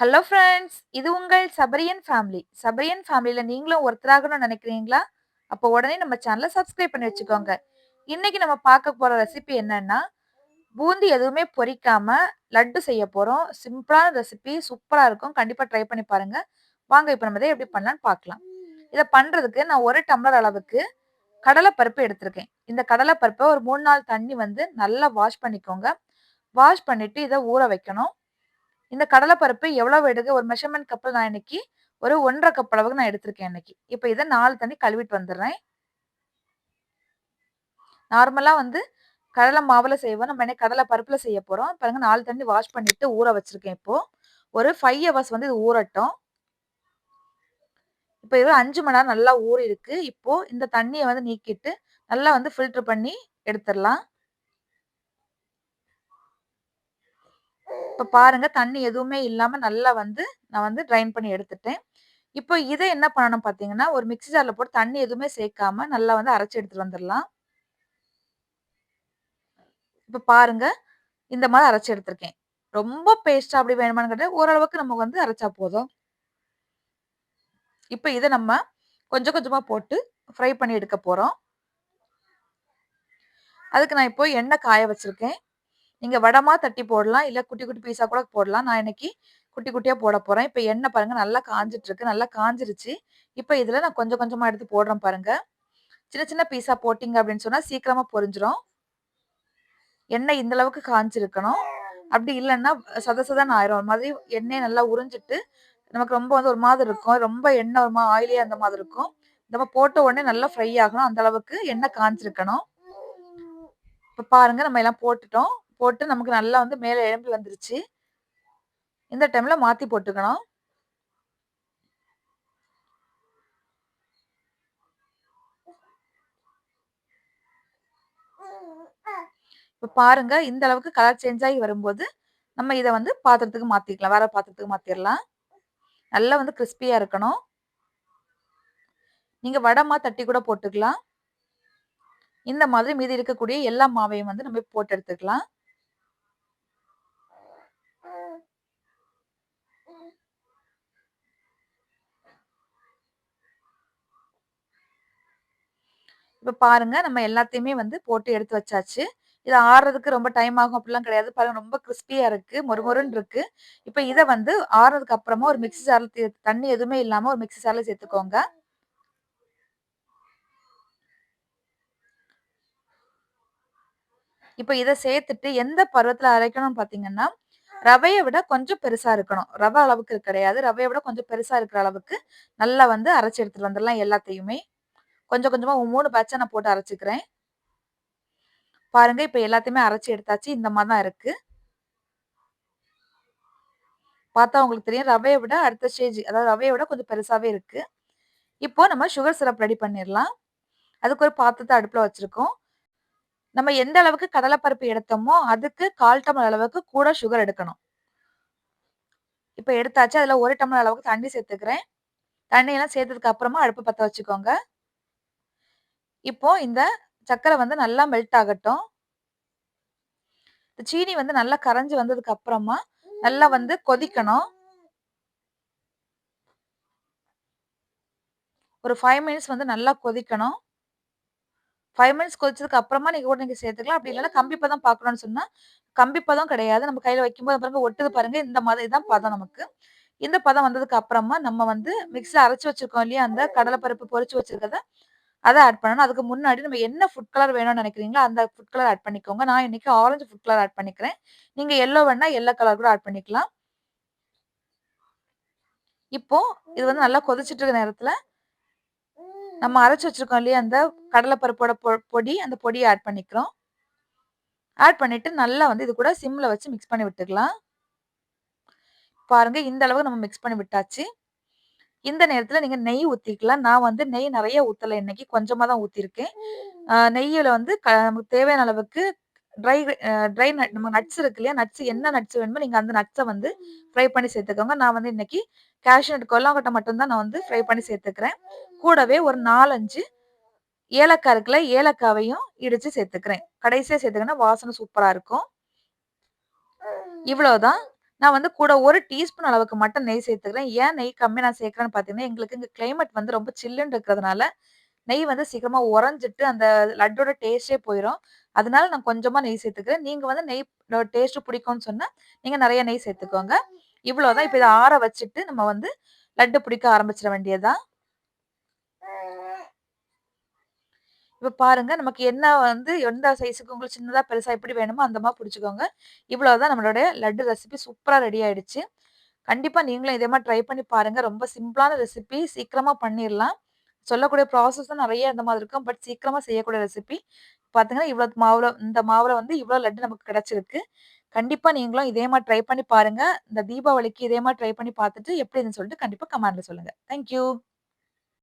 Hello friends இது உங்கள் சபரியன் family. சபரியன் ஃபேமிலியில் நீங்களும் ஒருத்தராகணும்னு நினைக்கிறீங்களா? அப்போ உடனே நம்ம சேனலை சப்ஸ்கிரைப் பண்ணி வச்சுக்கோங்க. இன்னைக்கு நம்ம பார்க்க போகிற ரெசிபி என்னன்னா பூந்தி எதுவுமே பொறிக்காம லட்டு செய்ய போகிறோம் சிம்பிளான ரெசிபி சூப்பராக இருக்கும். கண்டிப்பாக ட்ரை பண்ணி பாருங்க. வாங்க இப்போ நம்ம இதை எப்படி பண்ணலான்னு பார்க்கலாம். இதை பண்ணுறதுக்கு நான் ஒரு டம்ளர் அளவுக்கு கடலைப்பருப்பு எடுத்திருக்கேன். இந்த கடலைப்பருப்பை ஒரு மூணு நாள் தண்ணி வந்து நல்லா வாஷ் பண்ணிக்கோங்க. வாஷ் பண்ணிட்டு இதை ஊற வைக்கணும். இந்த கடலைப்பருப்பு எவ்வளவு எடுக்க ஒரு மெஷர்மெண்ட் கப்பில் நான் இன்னைக்கு ஒரு ஒன்றரை கப் அளவுக்கு நான் எடுத்திருக்கேன் இன்னைக்கு. இப்போ இதை நாலு தண்ணி கழுவிட்டு வந்துடுறேன். நார்மலாக வந்து கடலை மாவில் செய்வோம். நம்ம என்ன கடலை பருப்பில் செய்ய போகிறோம் பாருங்க நாலு தண்ணி வாஷ் பண்ணிட்டு ஊற வச்சிருக்கேன் இப்போ. ஒரு ஃபைவ் ஹவர்ஸ் வந்து இது ஊறட்டும். இப்போ இது அஞ்சு மணி நேரம் நல்லா ஊறி இருக்கு இப்போ இந்த தண்ணியை வந்து நீக்கிட்டு நல்லா வந்து ஃபில்டர் பண்ணி எடுத்துடலாம். இப்போ பாருங்க தண்ணி எதுவுமே இல்லாமல் நல்லா வந்து நான் வந்து ட்ரைன் பண்ணி எடுத்துட்டேன். இப்போ இதை என்ன பண்ணணும் பார்த்தீங்கன்னா ஒரு மிக்ஸி ஜாரில் போட்டு தண்ணி எதுவுமே சேர்க்காம நல்லா வந்து அரைச்சி எடுத்துட்டு வந்துடலாம் இப்போ பாருங்க இந்த மாதிரி அரைச்சி எடுத்திருக்கேன். ரொம்ப பேஸ்டா அப்படி வேணுமான்னு கேட்டால் ஓரளவுக்கு நமக்கு வந்து அரைச்சா போதும். இப்போ இதை நம்ம கொஞ்சம் கொஞ்சமாக போட்டு ஃப்ரை பண்ணி எடுக்க போகிறோம் அதுக்கு நான் இப்போ எண்ணெய் காய வச்சிருக்கேன். நீங்க வடமா தட்டி போடலாம். இல்ல குட்டி குட்டி பீஸா கூட போடலாம். நான் இன்னைக்கு குட்டி குட்டியா போட போறேன். இப்போ எண்ணெய் பாருங்க நல்லா காஞ்சிட்டு இருக்கு நல்லா காஞ்சிருச்சு. இப்போ இதுல நான் கொஞ்சம் கொஞ்சமா எடுத்து போடுறேன் பாருங்க. சின்ன சின்ன பீஸா போட்டிங்க அப்படின்னு சொன்னா சீக்கிரமா பொரிஞ்சிரும். எண்ணெய் இந்த அளவுக்கு காஞ்சிருக்கணும். அப்படி இல்லைன்னா சத சதன்னு ஆயிரும். ஒரு மாதிரி எண்ணெய் நல்லா உறிஞ்சிட்டு நமக்கு ரொம்ப வந்து ஒரு மாதிரி இருக்கும். ரொம்ப எண்ணெய் ஒரு மாதிரி ஆயிலே அந்த மாதிரி இருக்கும். நம்ம போட்ட உடனே நல்லா ஃப்ரை ஆகணும். அந்த அளவுக்கு எண்ணெய் காஞ்சிருக்கணும். இப்போ பாருங்க நம்ம எல்லாம் போட்டுட்டோம். போட்டு நமக்கு நல்லா வந்து மேலே எழும்பி வந்துருச்சு. இந்த டைமில் மாற்றி போட்டுக்கணும். இப்போ பாருங்க இந்த அளவுக்கு கலர் சேஞ்ச் ஆகி வரும்போது நம்ம இதை வந்து பாத்திரத்துக்கு மாத்திக்கலாம். வேற பாத்திரத்துக்கு மாத்திரலாம். நல்லா வந்து கிறிஸ்பியா இருக்கணும். நீங்க வடமா தட்டி கூட போட்டுக்கலாம். இந்த மாதிரி மீதி இருக்கக்கூடிய எல்லா மாவையும் வந்து நம்ம போட்டு எடுத்துக்கலாம். இப்போ பாருங்க நம்ம எல்லாத்தையுமே வந்து போட்டு எடுத்து வச்சாச்சு. இது ஆறுறதுக்கு ரொம்ப டைம் ஆகும் அப்படிலாம் கிடையாது. பாருங்க ரொம்ப கிறிஸ்பியா இருக்கு மொறுமொருன்னு இருக்கு. இப்போ இதை வந்து ஆறுறதுக்கு அப்புறமா ஒரு மிக்ஸி ஜார்ல தண்ணி எதுவுமே இல்லாம ஒரு மிக்ஸி ஜார்ல சேர்த்துக்கோங்க. இப்போ இதை சேர்த்துட்டு எந்த பருவத்துல அரைக்கணும்னு பாத்தீங்கன்னா ரவையை விட கொஞ்சம் பெருசா இருக்கணும். ரவை அளவுக்கு கிடையாது. ரவையை விட கொஞ்சம் பெருசா இருக்கிற அளவுக்கு நல்லா வந்து அரைச்சி எடுத்துட்டு வந்துடலாம் எல்லாத்தையுமே. கொஞ்சம் கொஞ்சமாக மூணு பேட்சா நான் போட்டு அரைச்சிக்கிறேன். பாருங்க இப்போ எல்லாத்தையுமே அரைச்சி எடுத்தாச்சு. இந்த மாதிரி தான் இருக்கு. பார்த்தா உங்களுக்கு தெரியும் ரவையை விட அடுத்த ஸ்டேஜ் அதாவது ரவையை விட கொஞ்சம் பெருசாகவே இருக்கு. இப்போ நம்ம சுகர் சிரப் ரெடி பண்ணிடலாம். அதுக்கு ஒரு பாத்திரத்தை அடுப்பில் வச்சுருக்கோம். நம்ம எந்த அளவுக்கு கடலைப்பருப்பு எடுத்தோமோ அதுக்கு கால் டம்ளர் அளவுக்கு கூட சுகர் எடுக்கணும். இப்போ எடுத்தாச்சு. அதில் ஒரு டம்ளர் அளவுக்கு தண்ணி சேர்த்துக்கிறேன். தண்ணியெல்லாம் சேர்த்ததுக்கு அப்புறமா அடுப்பு பற்ற வச்சுக்கோங்க. இப்போ இந்த சர்க்கரை வந்து நல்லா மெல்ட் ஆகட்டும். சீனி வந்து நல்லா கரைஞ்சு வந்ததுக்கு அப்புறமா நல்லா வந்து கொதிக்கணும். ஒரு ஃபைவ் மினிட்ஸ் வந்து நல்லா கொதிக்கணும். ஃபைவ் மினிட்ஸ் கொதிச்சதுக்கு அப்புறமா நீங்க கூட நீங்க சேர்த்துக்கலாம். அப்படி இல்லைன்னா கம்பி பதம் பார்க்கணும்னு சொன்னா கம்பி பதம் கிடையாது. நம்ம கையில வைக்கும்போது பாருங்க ஒட்டுது பாருங்க. இந்த மாதிரி தான் பதம் நமக்கு. இந்த பதம் வந்ததுக்கு அப்புறமா நம்ம வந்து மிக்சியில் அரைச்சு வச்சிருக்கோம் இல்லையா? அந்த கடலைப்பருப்பு பொரிச்சு வச்சிருக்கத அதை ஆட் பண்ணணும். அதுக்கு முன்னாடி நம்ம என்ன ஃபுட் கலர் வேணும்னு நினைக்கிறீங்களோ அந்த ஃபுட் கலர் ஆட் பண்ணிக்கோங்க. நான் இன்னைக்கு ஆரஞ்சு ஃபுட் கலர் ஆட் பண்ணிக்கிறேன். நீங்க எல்லோ வேணா எல்லோ கலர் கூட ஆட் பண்ணிக்கலாம். இப்போ இது வந்து நல்லா கொதிச்சிட்டு இருக்க நேரத்தில் நம்ம அரைச்சி வச்சிருக்கோம் இல்லையா அந்த கடலைப்பருப்போட பொடி அந்த பொடியை ஆட் பண்ணிக்கிறோம். ஆட் பண்ணிட்டு நல்லா வந்து இது கூட சிம்ல வச்சு மிக்ஸ் பண்ணி விட்டுக்கலாம். பாருங்க இந்த அளவுக்கு நம்ம மிக்ஸ் பண்ணி விட்டாச்சு. இந்த நேரத்துல நீங்க நெய் ஊத்திக்கலாம் நான் வந்து நெய் நிறைய ஊத்தல. இன்னைக்கு கொஞ்சமா தான் ஊத்திருக்கேன். நெய்யில வந்து நமக்கு தேவையான அளவுக்கு ட்ரை ட்ரை நட் நம்ம நட்ஸ் இருக்கு இல்லையா? நட்ஸ் என்ன நட்ஸ் வேணுமோ நீங்க அந்த நட்ஸை வந்து ஃப்ரை பண்ணி சேர்த்துக்கோங்க. நான் வந்து இன்னைக்கு கேஷ்யூ நட் கொல்லாங்கொட்டை மட்டும்தான் நான் வந்து ஃப்ரை பண்ணி சேர்த்துக்கிறேன். கூடவே ஒரு நாலஞ்சு ஏலக்காய் இருக்குல்ல ஏலக்காவையும் இடிச்சு சேர்த்துக்கிறேன். கடைசியா சேர்த்துக்கினா வாசனை சூப்பரா இருக்கும். இவ்வளவுதான். நான் வந்து கூட ஒரு டீஸ்பூன் அளவுக்கு மட்டும் நெய் சேர்த்துக்கிறேன். ஏன் நெய் கம்மியாக நான் சேர்க்குறேன்னு பார்த்தீங்கன்னா, எங்களுக்கு இங்கே கிளைமேட் வந்து ரொம்ப சில்லுன்னு இருக்கிறதுனால, நெய் வந்து சீக்கிரமாக உறைஞ்சிட்டு அந்த லட்டோட டேஸ்ட்டே போயிடும் அதனால நான் கொஞ்சமாக நெய் சேர்த்துக்கிறேன். நீங்கள் வந்து நெய் டேஸ்ட் பிடிக்கும்னு சொன்னால் நீங்கள் நிறைய நெய் சேர்த்துக்கோங்க. இவ்வளோதான். இப்போ இதை ஆற வச்சுட்டு நம்ம வந்து லட்டு பிடிக்க ஆரம்பிச்சிட வேண்டியதுதான் தான். இப்போ பாருங்கள் நமக்கு என்ன வந்து எந்த சைஸுக்கு உங்களுக்கு சின்னதாக பெருசாக எப்படி வேணுமோ அந்த மாதிரி பிடிச்சிக்கோங்க இவ்வளோதான் நம்மளுடைய லட்டு ரெசிபி சூப்பராக ரெடி ஆகிடுச்சு கண்டிப்பாக நீங்களும் இதே மாதிரி ட்ரை பண்ணி பாருங்கள் ரொம்ப சிம்பிளான ரெசிபி. சீக்கிரமாக பண்ணிடலாம் சொல்லக்கூடிய ப்ராசஸும் நிறைய இந்த மாதிரி இருக்கும். பட் சீக்கிரமாக செய்யக்கூடிய ரெசிபி. பார்த்தீங்கன்னா, இவ்வளோ மாவில் இந்த மாவில் வந்து இவ்வளோ லட்டு நமக்கு கிடைச்சிருக்கு. கண்டிப்பாக நீங்களும் இதே மாதிரி ட்ரை பண்ணி பாருங்கள் இந்த தீபாவளிக்கு இதே மாதிரி ட்ரை பண்ணி பார்த்துட்டு எப்படின்னு சொல்லிட்டு கண்டிப்பாக கமெண்டில் சொல்லுங்கள் தேங்க் யூ.